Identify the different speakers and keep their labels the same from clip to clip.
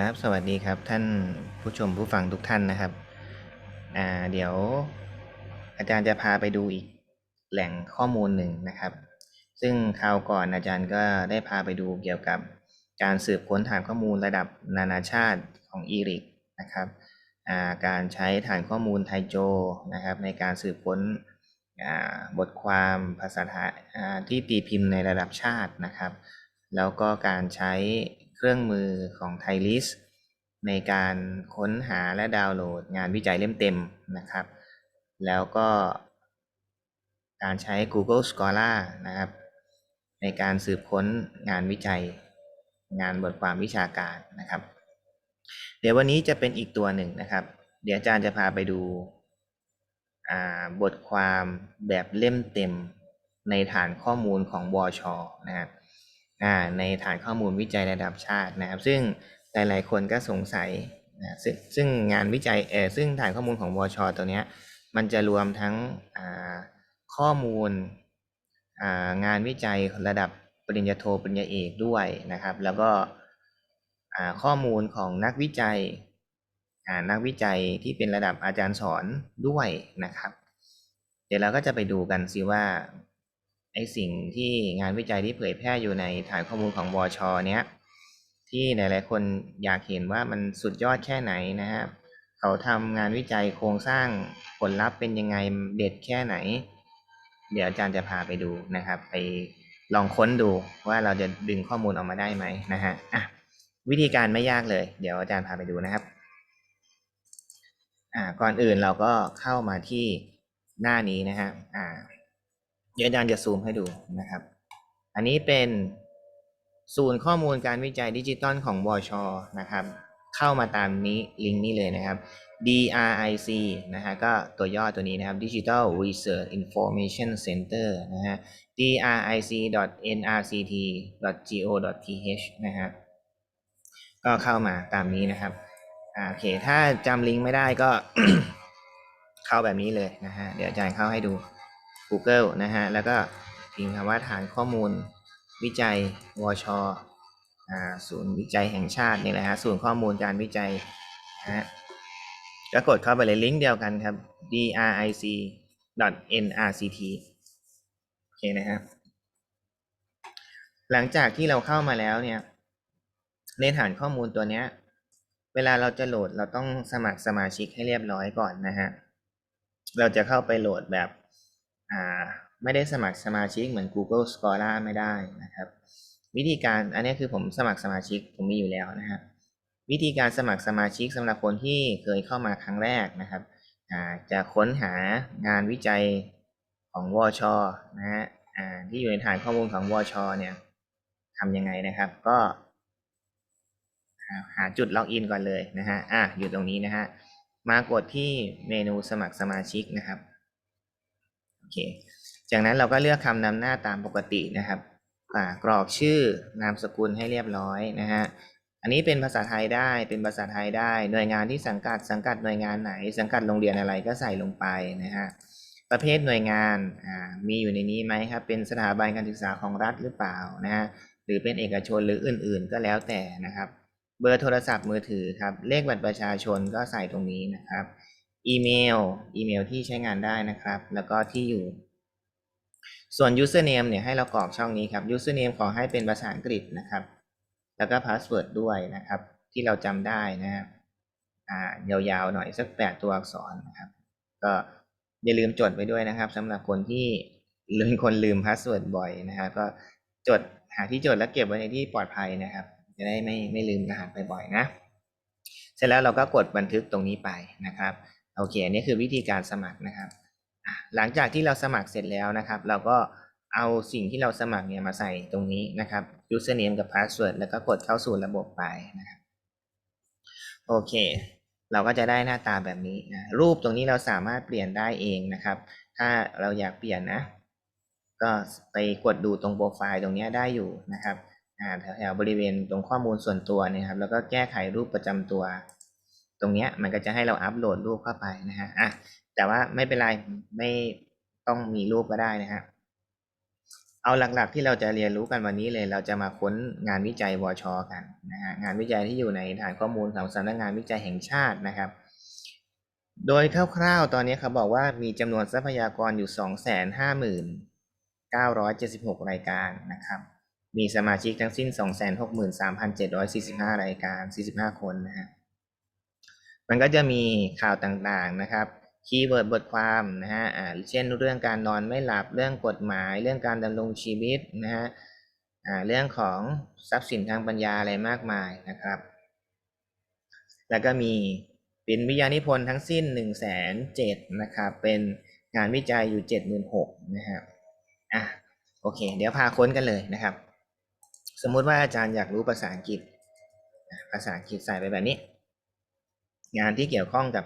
Speaker 1: ครับ สวัสดีครับท่านผู้ชมผู้ฟังทุกท่านนะครับ อ่า เดี๋ยว อาจารย์จะพาไปดูอีกแหล่งข้อมูลหนึ่งนะครับ ซึ่งคราวก่อนอาจารย์ก็ได้พาไปดูเกี่ยวกับการสืบค้นฐานข้อมูลระดับนานาชาติของอีริกนะครับ อ่า การใช้ฐานข้อมูลไทโจนะครับ ในการสืบค้นอ่าบทความภาษาไทยอ่าที่ตีพิมพ์ในระดับชาตินะครับ แล้วก็การใช้ เครื่องมือของไทลิสในการค้นหาและดาวน์โหลดงานวิจัยเล่มเต็มนะครับ แล้วก็การใช้ Google Scholar นะครับ ในการสืบค้นงานวิจัย งานบทความวิชาการนะครับ เดี๋ยววันนี้จะเป็นอีกตัวหนึ่งนะครับ เดี๋ยวอาจารย์จะพาไปดูบทความแบบเล่มเต็มในฐานข้อมูลของวชอนะครับ ในฐานข้อมูลวิจัยระดับชาตินะครับ ซึ่งหลายๆ คนก็สงสัยนะซึ่งซึ่งงานวิจัยเออซึ่งฐานข้อมูลของวชตัวเนี้ยมันจะรวมทั้งข้อมูลงานวิจัยระดับปริญญาโทปริญญาเอกด้วยนะครับ แล้วก็ข้อมูลของนักวิจัยนักวิจัยที่เป็นระดับอาจารย์สอนด้วยนะครับ เดี๋ยวเราก็จะไปดูกันสิว่า ไอสิ่งที่งานวิจัยที่เผยแพร่อยู่ในฐานข้อมูลของวชเนี้ยที่หลาย ๆ คนอยากเห็นว่ามันสุดยอดแค่ไหนนะครับเขาทำงานวิจัยโครงสร้างผลลัพธ์เป็นยังไงเด็ดแค่ไหน เดี๋ยวอาจารย์จะพาไปดูนะครับ ไปลองค้นดูว่าเราจะดึงข้อมูลออกมาได้ไหมนะฮะอะวิธีการไม่ยากเลย เดี๋ยวอาจารย์พาไปดูนะครับอ่าก่อนอื่นเราก็เข้ามาที่หน้านี้นะฮะอ่า เดี๋ยวอาจารย์จะซูมให้ดูนะครับ อันนี้เป็นศูนย์ข้อมูลการวิจัยดิจิตอลของวชอนะครับ เข้ามาตามนี้ลิงก์นี้เลยนะครับ DRIC นะฮะก็ตัวย่อตัวนี้นะครับ Digital Research Information Center นะฮะ dric.nrct.go.th นะฮะก็เข้ามาตามนี้นะครับโอเค ถ้าจำลิงก์ไม่ได้ก็ เข้าแบบนี้เลยนะฮะ เดี๋ยวอาจารย์เข้าให้ดู Google นะฮะ แล้วก็พิมพ์คำว่าฐานข้อมูล วิจัย วชศูนย์วิจัยแห่งชาตินี่แหละฮะศูนย์ข้อมูลการวิจัยนะฮะก็กดเข้าไปเลยลิงก์เดียวกันครับ dric.nrct โอเคนะครับหลังจากที่เราเข้ามาแล้วเนี่ยในฐานข้อมูลตัวเนี้ย เวลาเราจะโหลดเราต้องสมัครสมาชิกให้เรียบร้อยก่อนนะฮะเราจะเข้าไปโหลดแบบ ไม่ได้สมัครสมาชิกเหมือน Google Scholar ไม่ได้นะครับ วิธีการอันนี้คือผมสมัครสมาชิกผมมีอยู่แล้วนะครับวิธีการสมัครสมาชิกสำหรับคนที่เคยเข้ามาครั้งแรกนะครับจะค้นหางานวิจัยของวชนะฮะที่อยู่ในฐานข้อมูลของวชเนี่ยทำยังไงนะครับ ก็ หาจุดล็อกอินก่อนเลยนะฮะอะอยู่ตรงนี้นะฮะมากดที่เมนูสมัครสมาชิกนะครับ เคจากนั้นเราก็เลือกคำนำหน้าตามปกตินะครับกรอกชื่อนามสกุลให้เรียบร้อยนะฮะอันนี้เป็นภาษาไทยได้เป็นภาษาไทยได้ หน่วยงานที่สังกัดสังกัดหน่วยงานไหน สังกัดโรงเรียนอะไรก็ใส่ลงไปนะฮะประเภทหน่วยงานมีอยู่ในนี้ไหมครับเป็นสถาบันการศึกษาของรัฐหรือเปล่านะฮะหรือเป็นเอกชนหรืออื่น ๆ ก็แล้วแต่นะครับ เบอร์โทรศัพท์มือถือครับเลขบัตรประชาชนก็ใส่ตรงนี้นะครับ อีเมล อีเมลที่ใช้งานได้นะครับ แล้วก็ที่อยู่ ส่วน username เนี่ยให้เรากรอกช่องนี้ครับ username ขอให้เป็นภาษาอังกฤษนะครับ แล้วก็ password ด้วยนะครับ ที่เราจำได้นะครับอ่ายาวๆหน่อยสักแปดตัวอักษรนะครับ ก็อย่าลืมจดไปด้วยนะครับสำหรับคนที่ลืมคนลืมพาสเวิร์ดบ่อยนะครับ ก็จดหาที่จดแล้วเก็บไว้ในที่ปลอดภัยนะครับ จะได้ไม่ไม่ลืมรหัสไปบ่อยนะ เสร็จแล้วเราก็กดบันทึกตรงนี้ไปนะครับ โอเคอันนี้คือวิธีการสมัครนะครับ หลังจากที่เราสมัครเสร็จแล้วนะครับ เราก็เอาสิ่งที่เราสมัครเนี่ยมาใส่ตรงนี้นะครับ username กับ password แล้วก็กดเข้าสู่ระบบไปนะครับโอเค เราก็จะได้หน้าตาแบบนี้นะรูปตรงนี้เราสามารถเปลี่ยนได้เองนะครับ ถ้าเราอยากเปลี่ยนนะ ก็ไปกดดูตรงโปรไฟล์ตรงนี้ได้อยู่นะครับแถวๆบริเวณตรงข้อมูลส่วนตัวนะครับ แล้วก็แก้ไขรูปประจำตัว ตรงนี้มันก็จะให้เราอัปโหลดรูปเข้าไปนะฮะอะแต่ว่าไม่เป็นไรไม่ต้องมีรูปก็ได้นะฮะเอาหลักๆที่เราจะเรียนรู้กันวันนี้เลยเราจะมาค้นงานวิจัยวชกันนะฮะงานวิจัยที่อยู่ในฐานข้อมูลของสำนักงานวิจัยแห่งชาตินะครับ โดยคร่าวๆ ตอนนี้เขาบอกว่ามีจำนวนทรัพยากรอยู่ 250,976 รายการนะครับ มีสมาชิกทั้งสิ้น 263,745 รายการ 45 คนนะฮะ มันก็จะมีข่าวต่างๆนะครับคีย์เวิร์ดบทความนะฮะอ่าเช่นเรื่องการนอนไม่หลับเรื่องกฎหมาย เรื่องการดำรงชีวิตนะฮะอ่าเรื่องของทรัพย์สินทางปัญญาอะไรมากมายนะครับ แล้วก็มีเป็นวิทยานิพนธ์ทั้งสิ้น1นึ่งแสนเจ็ดนะครับเป็นงานวิจัยอยู่เจ็ดหมื่นหกนะครับอะโอเค เดี๋ยวพาค้นกันเลยนะครับ สมมุติว่าอาจารย์อยากรู้ภาษาอังกฤษภาษาอังกฤษใส่ไปแบบนี้ งานที่เกี่ยวข้องกับ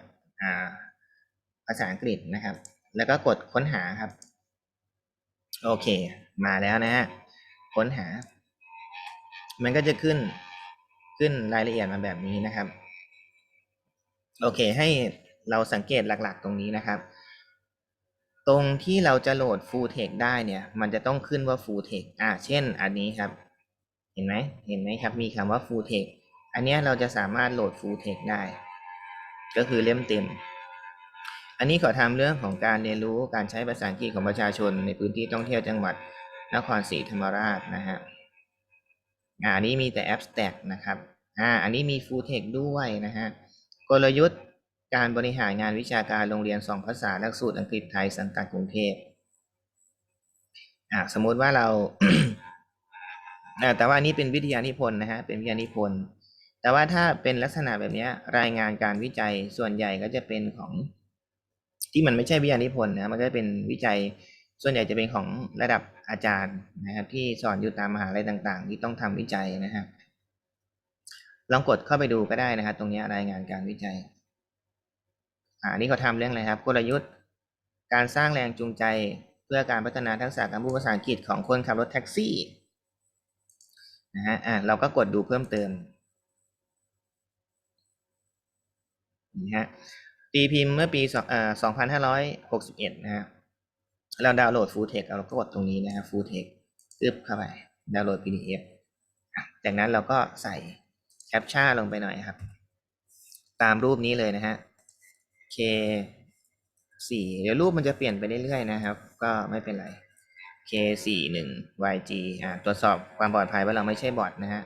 Speaker 1: าภาษาอังกฤษนะครับ แล้วก็กดค้นหาครับ โอเค มาแล้วนะฮะค้นหา มันก็จะขึ้นขึ้นรายละเอียดมาแบบนี้นะครับ โอเค ให้เราสังเกตหลักๆ ตรงนี้นะครับ ตรงที่เราจะโหลด full text ได้เนี่ย มันจะต้องขึ้นว่า full text อ่าเช่น อันนี้ครับ เห็นไหมเห็นไหมครับ มีคำว่า full text อันนี้เราจะสามารถโหลด full text ได้ ก็คือเล่มเต็ม อันนี้ขอทำเรื่องของการเรียนรู้การใช้ภาษาอังกฤษของประชาชนในพื้นที่ท่องเที่ยวจังหวัดนครศรีธรรมราชนะฮะอ่าอันนี้มีแต่ abstract นะครับอ่าอันนี้มี full text ด้วยนะฮะกลยุทธ์การบริหารงานวิชาการโรงเรียนสองภาษาหลักสูตรอังกฤษไทยสังกัดกรุงเทพอ่าสมมุติว่าเราอ่าแต่ว่าอันนี้เป็นวิทยานิพนธ์นะฮะเป็นวิทยานิพนธ์ แต่ว่าถ้าเป็นลักษณะแบบนี้รายงานการวิจัยส่วนใหญ่ก็จะเป็นของ ที่มันไม่ใช่วิทยานิพนธ์นะมันก็จะเป็นวิจัยส่วนใหญ่จะเป็นของระดับอาจารย์นะครับที่สอนอยู่ตามมหาลัยต่าง ๆ ที่ต้องทำวิจัยนะครับลองกดเข้าไปดูก็ได้นะครับตรงนี้รายงานการวิจัยอ่านี่เขาทำเรื่องอะไรครับ กลยุทธ์ การสร้างแรงจูงใจเพื่อการพัฒนาทักษะการพูดภาษาอังกฤษของคนขับรถแท็กซี่นะฮะอ่าเราก็กดดูเพิ่มเติม นี่ฮะตีพิมพ์เมื่อปีสองอ่าสองพันห้าร้อยหกสิบเอ็ดนะฮะเราดาวน์โหลด full text เราก็กดตรงนี้นะฮะ full text ตึ๊บเข้าไปดาวน์โหลด PDF จากนั้นเราก็ใส่แคปชั่นลงไปหน่อยครับ ตามรูปนี้เลยนะฮะ K สี่เดี๋ยวรูปมันจะเปลี่ยนไปเรื่อยๆนะครับ ก็ไม่เป็นไร K สี่หนึ่ง YG อ่าตรวจสอบความปลอดภัยว่าเราไม่ใช่บอทนะฮะ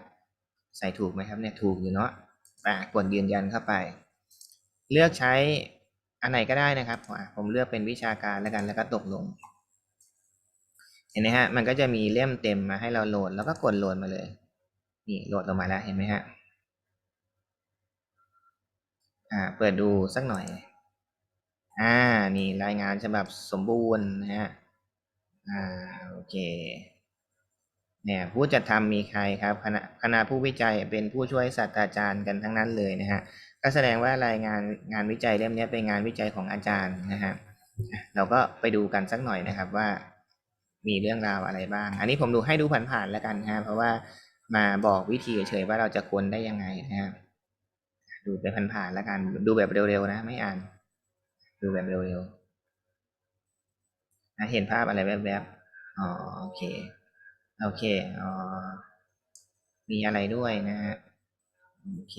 Speaker 1: ใส่ถูกไหมครับเนี่ยถูกอยู่เนาะอ่ากดยืนยันเข้าไป เลือกใช้อันไหนก็ได้นะครับ ผมเลือกเป็นวิชาการแล้วกันแล้วก็ตกลง เห็นไหมฮะ มันก็จะมีเล่มเต็มมาให้เราโหลด แล้วก็กดโหลดมาเลย นี่โหลดลงมาแล้วเห็นไหมฮะ อ่า เปิดดูสักหน่อย อ่า นี่รายงานฉบับสมบูรณ์นะฮะ อ่า โอเค เนี่ยผู้จัดทำมีใครครับ คณะคณะผู้วิจัยเป็นผู้ช่วยศาสตราจารย์กันทั้งนั้นเลยนะฮะ ก็แสดงว่ารายงานงานวิจัยเล่มนี้เป็นงานวิจัยของอาจารย์นะฮะเราก็ไปดูกันสักหน่อยนะครับว่า มีเรื่องราวอะไรบ้าง อันนี้ผมดูให้ดูผ่านๆแล้วกันฮะเพราะว่ามาบอกวิธีเฉยๆว่าเราจะค้นได้ยังไงนะฮะดูไปผ่านๆแล้วกัน ดูแบบเร็วๆนะ ไม่อ่าน ดูแบบเร็วๆนะเห็นภาพอะไรแวบๆอ๋อโอเคโอเคอ๋อมีอะไรด้วยนะฮะโอเค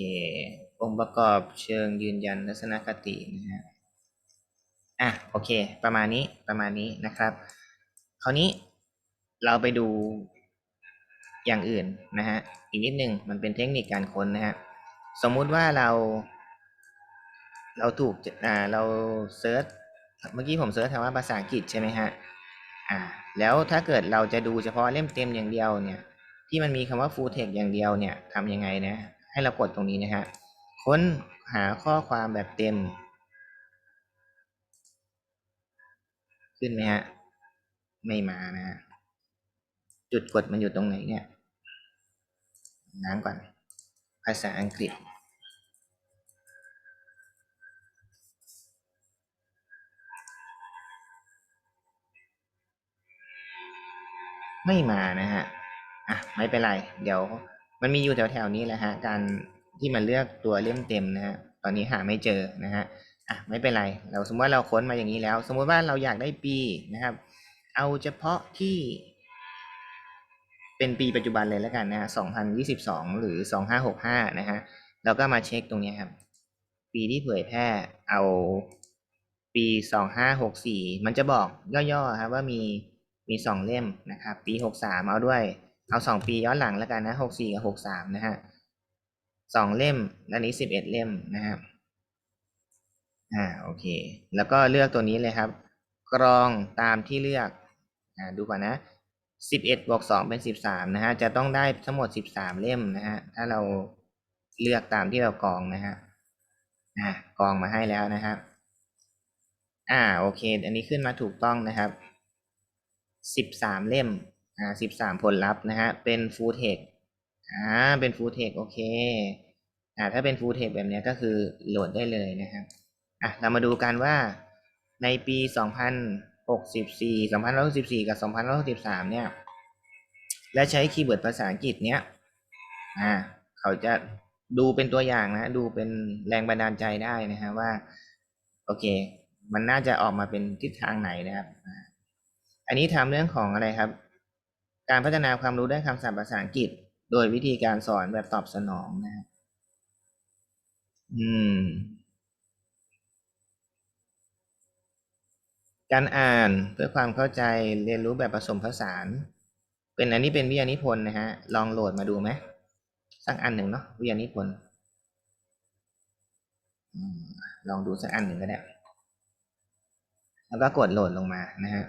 Speaker 1: องค์ประกอบเชิงยืนยันทัศนคตินะฮะอะโอเค ประมาณนี้ประมาณนี้นะครับ คราวนี้เราไปดูอย่างอื่นนะฮะอีกนิดนึงมันเป็นเทคนิคการค้นนะฮะสมมุติว่าเรา เราถูกอ่าเราเซิร์ชเมื่อกี้ผมเซิร์ชคำว่าภาษาอังกฤษใช่ไหมฮะอ่าแล้วถ้าเกิดเราจะดูเฉพาะเล่มเต็มอย่างเดียวเนี่ย ที่มันมีคำว่า full text อย่างเดียวเนี่ยทำยังไงนะ ให้เรากดตรงนี้นะฮะ ค้นหาข้อความแบบเต็ม ขึ้นไหมฮะ ไม่มานะฮะ จุดกดมันอยู่ตรงไหนเนี่ยน้ำก่อน ภาษาอังกฤษไม่มานะฮะ อะ ไม่เป็นไร เดี๋ยว มันมีอยู่แถวๆนี้แหละฮะ การ ที่มันเลือกตัวเล่มเต็มนะฮะตอนนี้หาไม่เจอนะฮะอะไม่เป็นไร เราสมมติว่าเราค้นมาอย่างนี้แล้ว สมมติว่าเราอยากได้ปีนะครับ เอาเฉพาะที่ เป็นปีปัจจุบันเลยแล้วกันนะฮะ2022หรือ2565นะฮะแล้วก็มาเช็คตรงนี้ครับ ปีที่เผยแพร่เอาปี2564มันจะบอกย่อๆครับว่ามีมีสองเล่มนะครับ ปี63เอาด้วย เอาสองปีย้อนหลังแล้วกันนะ64กับ63นะฮะ สองเล่มและนี้11เล่มนะครับอ่าโอเค แล้วก็เลือกตัวนี้เลยครับ กรองตามที่เลือกอ่าดูก่อนนะสิบเอ็ดบวกสองเป็นสิบสามนะฮะจะต้องได้ทั้งหมดสิบสามเล่มนะฮะถ้าเราเลือกตามที่เรากรองนะฮะอ่ากรองมาให้แล้วนะครับอ่าโอเค อันนี้ขึ้นมาถูกต้องนะครับสิบสามเล่มอ่าสิบสามผลลัพธ์นะฮะเป็นฟูเทค อ่าเป็นฟูเทคโอเคอ่าถ้าเป็นฟูเทคแบบเนี้ยก็คือโหลดได้เลยนะครับอะเรามาดูกันว่าในปี 2064 2164 กับ2163 เนี่ย และใช้คีย์เวิร์ดภาษาอังกฤษเนี้ยอ่าเขาจะดูเป็นตัวอย่างนะ ดูเป็นแรงบันดาลใจได้นะฮะว่า โอเค มันน่าจะออกมาเป็นทิศทางไหนนะครับ อันนี้ทำเรื่องของอะไรครับ การพัฒนาความรู้ด้านคำศัพท์ภาษาอังกฤษ โดยวิธีการสอนแบบตอบสนองนะครับ อืม การอ่านเพื่อความเข้าใจเรียนรู้แบบผสมผสาน เป็นอันนี้เป็นวิทยานิพนธ์นะฮะ ลองโหลดมาดูไหมสักอันหนึ่งเนาะวิทยานิพนธ์ลองดูสักอันหนึ่งก็ได้ แล้วก็กดโหลดลงมานะฮะ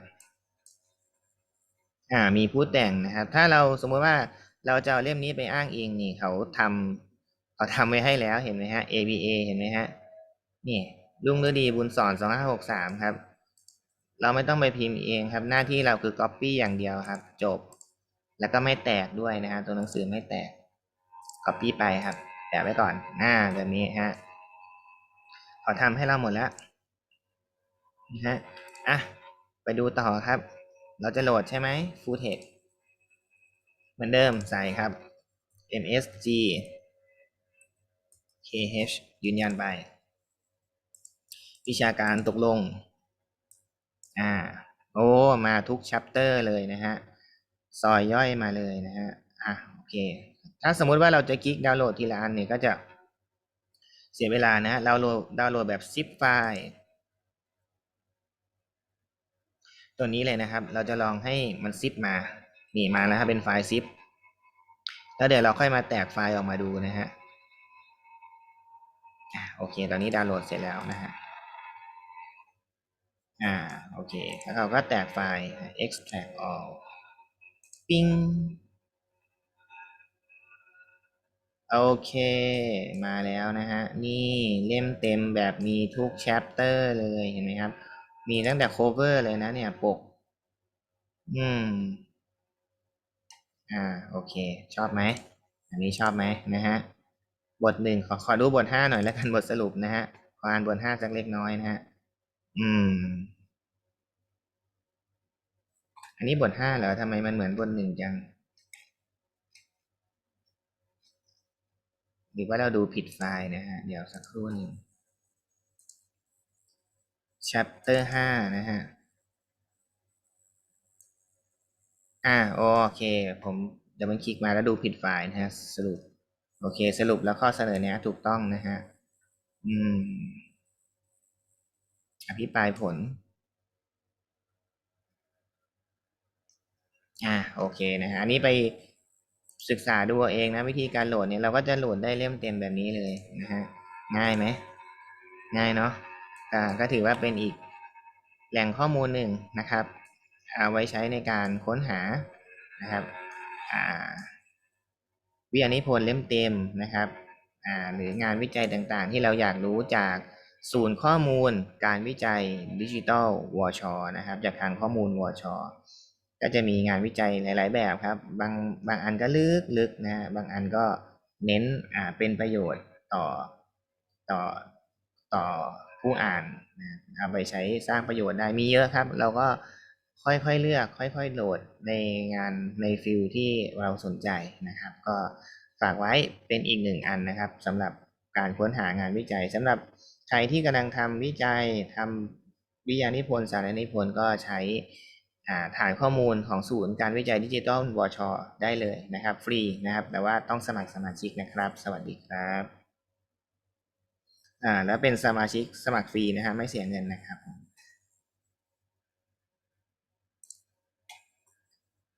Speaker 1: อ่า มีผู้แต่งนะครับ ถ้าเราสมมติว่า เราจะเอาเล่มนี้ไปอ้างอิงนี่เขาทำเขาทำไว้ให้แล้วเห็นไหมฮะ ABA เห็นไหมฮะนี่ลุงฤดีบุญสอนสองห้าหกสามครับ เราไม่ต้องไปพิมพ์เองครับ หน้าที่เราคือ Copy อย่างเดียวครับ จบ แล้วก็ไม่แตกด้วยนะฮะตัวหนังสือไม่แตก Copy ไปครับแปะไว้ก่อนหน้าแบบนี้ฮะเขาทำให้เราหมดแล้วนะฮะอะไปดูต่อครับ เราจะโหลดใช่ไหม Full Text มือนเดิมใส่ครับ MSG KH ยืนยันไป วิชาการตกลง อ่า โอ้ มาทุกชัปเตอร์เลยนะฮะ ซอยย่อยมาเลยนะฮะ อะ โอเค ถ้าสมมุติว่าเราจะคลิกดาวน์โหลดทีละอันเนี่ยก็จะเสียเวลานะฮะดาวน์โหลดดาวน์โหลดแบบ zip ไฟล์ตัวนี้เลยนะครับ เราจะลองให้มันซิปมา นี่มาแล้วครับเป็นไฟล์ซิปแล้วเดี๋ยวเราค่อยมาแตกไฟล์ออกมาดูนะฮะโอเค ตอนนี้ดาวน์โหลดเสร็จแล้วนะฮะ อ่า โอเค แล้วเราก็แตกไฟล์ extract all ปิ้งโอเค มาแล้วนะฮะ นี่เล่มเต็มแบบมีทุก chapter เลยเห็นไหมครับ มีตั้งแต่ cover เลยนะเนี่ย ปก อืม อ่าโอเค ชอบไหมอันนี้ชอบไหมนะฮะบทหนึ่งขอขอดูบทห้าหน่อยแล้วกันบทสรุปนะฮะขออ่านบทห้าสักเล็กน้อยนะฮะอืม อันนี้บทห้าเหรอทำไมมันเหมือนบทหนึ่งจังหรือว่าเราดูผิดไฟล์นะฮะ เดี๋ยวสักครู่หนึ่ง chapter ห้านะฮะ อ่าโอเค ผมเดี๋ยวมันคลิกมาแล้วดูผิดไฟล์นะฮะ สรุป โอเค สรุปแล้วข้อเสนอเนี้ยถูกต้องนะฮะ อืม อภิปรายผล อ่าโอเคนะฮะ อันนี้ไปศึกษาดูเอาเองนะ วิธีการโหลดเนี่ยเราก็จะโหลดได้เล่มเต็มแบบนี้เลยนะฮะ ง่ายไหม ง่ายเนาะอ่าก็ถือว่าเป็นอีกแหล่งข้อมูลหนึ่งนะครับ เอาไว้ใช้ในการค้นหานะครับวิทยานิพนธ์เล่มเต็มนะครับหรืองานวิจัยต่างๆ ที่เราอยากรู้จากศูนย์ข้อมูลการวิจัยดิจิทัลวอชอนะครับ จากทางข้อมูลวอชอก็จะมีงานวิจัยหลาย ๆ แบบครับ บางบางอันก็ลึกลึกนะ บางอันก็เน้นอ่าเป็นประโยชน์ต่อต่อต่อผู้อ่านนะเอาไปใช้สร้างประโยชน์ได้มีเยอะครับ เราก็ ค่อยๆเลือก ค่อยๆโหลดในงานในฟิลที่เราสนใจนะครับ ก็ฝากไว้เป็นอีกหนึ่งอันนะครับสำหรับการค้นหางานวิจัยสำหรับใครที่กำลังทำวิจัยทำวิทยานิพนธ์สารนิพนธ์ก็ใช้อ่าฐานข้อมูลของศูนย์การวิจัยดิจิทัลวชได้เลยนะครับ ฟรีนะครับ แต่ว่าต้องสมัครสมาชิกนะครับ สวัสดีครับอ่าแล้วเป็นสมาชิกสมัครฟรีนะฮะไม่เสียเงินนะครับ